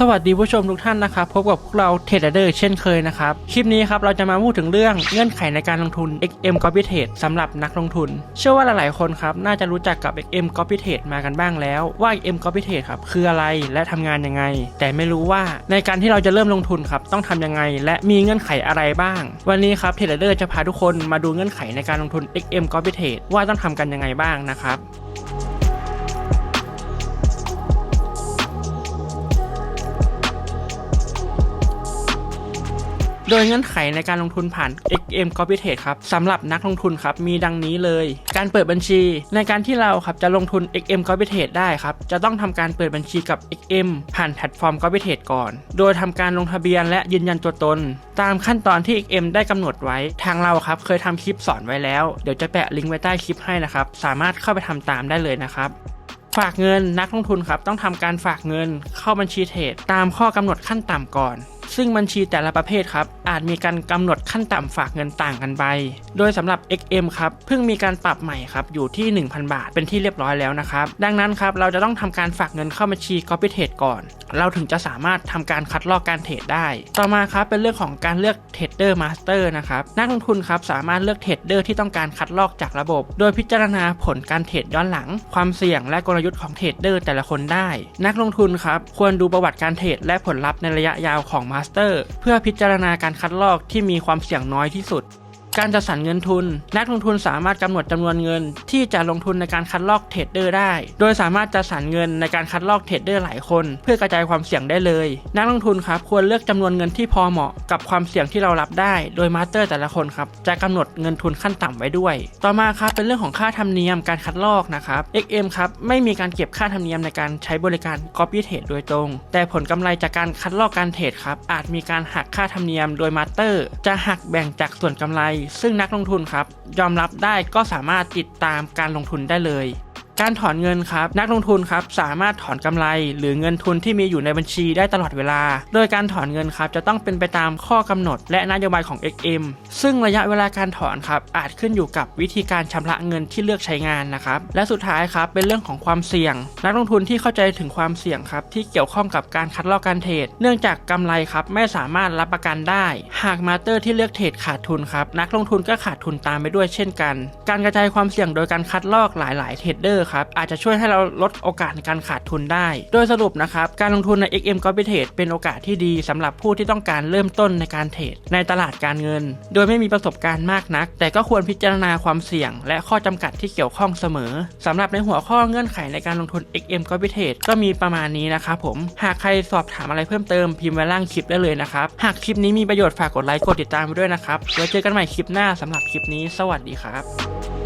สวัสดีผู้ชมทุกท่านนะครับพบกับพวกเราเทรดเดอร์เช่นเคยนะครับ คลิปนี้ครับเราจะมาพูดถึงเรื่องเงื่อนไขในการลงทุน XM Copy Trade สำหรับนักลงทุน เชื่อว่าหลายๆคนครับน่าจะรู้จักกับ XM Copy Trade มากันบ้างแล้วว่า XM Copy Trade ครับคืออะไรและทำงานยังไง แต่ไม่รู้ว่าในการที่เราจะเริ่มลงทุนครับต้องทำยังไง และมีเงื่อนไขอะไรบ้าง วันนี้ครับเทรดเดอร์จะพาทุกคนมาดูเงื่อนไขในการลงทุน XM Copy Trade ว่าต้องทำกันยังไงบ้างนะครับ โดยเงื่อนไขในการลงทุนผ่าน XM Copy Trade ครับสำหรับนักลงทุนครับมีดังนี้เลย การเปิดบัญชี ในการที่เราครับจะลงทุน XM Copy Trade ได้ครับจะต้องทำการเปิดบัญชีกับ XM ผ่านแพลตฟอร์ม Copy Trade ก่อน โดยทำการลงทะเบียนและยืนยันตัวตน ตามขั้นตอนที่ XM ได้กำหนดไว้ ทางเราครับเคยทำคลิปสอนไว้แล้ว เดี๋ยวจะแปะลิงก์ไว้ใต้คลิปให้นะครับสามารถเข้าไปทำตามได้เลยนะครับฝากเงินนักลงทุนครับต้องทำการฝากเงินเข้าบัญชีเทรดตามข้อกำหนดขั้นต่ำก่อน ซึ่งบัญชีแต่ละประเภทครับอาจมีการกำหนดขั้นต่ำฝากเงินต่างกันไป โดยสำหรับ XM ครับเพิ่งมีการปรับใหม่ครับอยู่ที่ 1,000 บาทเป็นที่เรียบร้อยแล้วนะครับดังนั้นครับเราจะต้องทำการฝากเงินเข้าบัญชี Copy Trade ก่อน เราถึงจะสามารถทำการคัดลอกการเทรดได้ ต่อมาครับเป็นเรื่องของการเลือก Trader Master นะครับนักลงทุนครับสามารถเลือกเทรดเดอร์ที่ต้องการคัดลอกจากระบบ โดยพิจารณาผลการเทรดย้อนหลัง ความเสี่ยงและกลยุทธ์ของเทรดเดอร์แต่ละคนได้ นักลงทุนครับควรดูประวัติการเทรดและผลลัพธ์ในระยะยาวของมาส Master เพื่อพิจารณาการคัดลอกที่มีความเสี่ยงน้อยที่สุด การจัดสรรเงินทุน นักลงทุนสามารถกำหนดจำนวนเงิน ที่จะลงทุนในการคัดลอกเทรดเดอร์ได้ โดยสามารถจัดสรรเงินในการคัดลอกเทรดเดอร์หลายคน เพื่อกระจายความเสี่ยงได้เลย นักลงทุนครับควรเลือกจำนวนเงินที่พอเหมาะกับความเสี่ยงที่เรารับได้ โดยมาสเตอร์แต่ละคนครับจะกำหนดเงินทุนขั้นต่ำไว้ด้วย ต่อมาครับเป็นเรื่องของค่าธรรมเนียมการคัดลอกนะครับ XM ครับไม่มีการเก็บค่าธรรมเนียมในการใช้บริการ Copy Trade โดยตรง แต่ผลกำไรจากการคัดลอกการเทรดครับอาจมีการหักค่าธรรมเนียมโดยมาสเตอร์จะหักแบ่งจากส่วนกำไรซึ่งนักลงทุนครับยอมรับได้ก็สามารถติดตามการลงทุนได้เลย การถอนเงินครับ นักลงทุนครับสามารถถอนกำไร หรือเงินทุนที่มีอยู่ในบัญชีได้ตลอดเวลา โดยการถอนเงินครับจะต้องเป็นไปตามข้อกำหนด และนโยบายของ XM ซึ่งระยะเวลาการถอนครับอาจขึ้นอยู่กับวิธีการชำระเงินที่เลือกใช้งานนะครับ และสุดท้ายครับเป็นเรื่องของความเสี่ยง นักลงทุนที่เข้าใจถึงความเสี่ยงครับที่เกี่ยวข้องกับการคัดลอกการเทรด เนื่องจากกำไรครับไม่สามารถรับประกันได้ หากมาเตอร์ที่เลือกเทรดขาดทุนครับนักลงทุนก็ขาดทุนตามไปด้วยเช่นกัน การกระจายความเสี่ยงโดยการคัดลอกหลาย ๆ เทรดเดอร์ครับอาจจะช่วยให้เราลดโอกาสในการขาดทุนได้ โดยสรุปนะครับการลงทุนใน XM Copy Trade เป็นโอกาสที่ดีสำหรับผู้ที่ต้องการเริ่มต้นในการเทรดในตลาดการเงิน โดยไม่มีประสบการณ์มากนัก แต่ก็ควรพิจารณาความเสี่ยง และข้อจำกัดที่เกี่ยวข้องเสมอสำหรับในหัวข้อเงื่อนไขในการลงทุน XM Copy Trade ก็มีประมาณนี้นะครับผมหากใครสอบถามอะไรเพิ่มเติมพิมพ์ไว้ล่างคลิปได้เลยนะครับหากคลิปนี้มีประโยชน์ฝากกดไลค์กดติดตามไปด้วยนะครับไว้เจอกันใหม่คลิปหน้าสำหรับคลิปนี้ สวัสดีครับ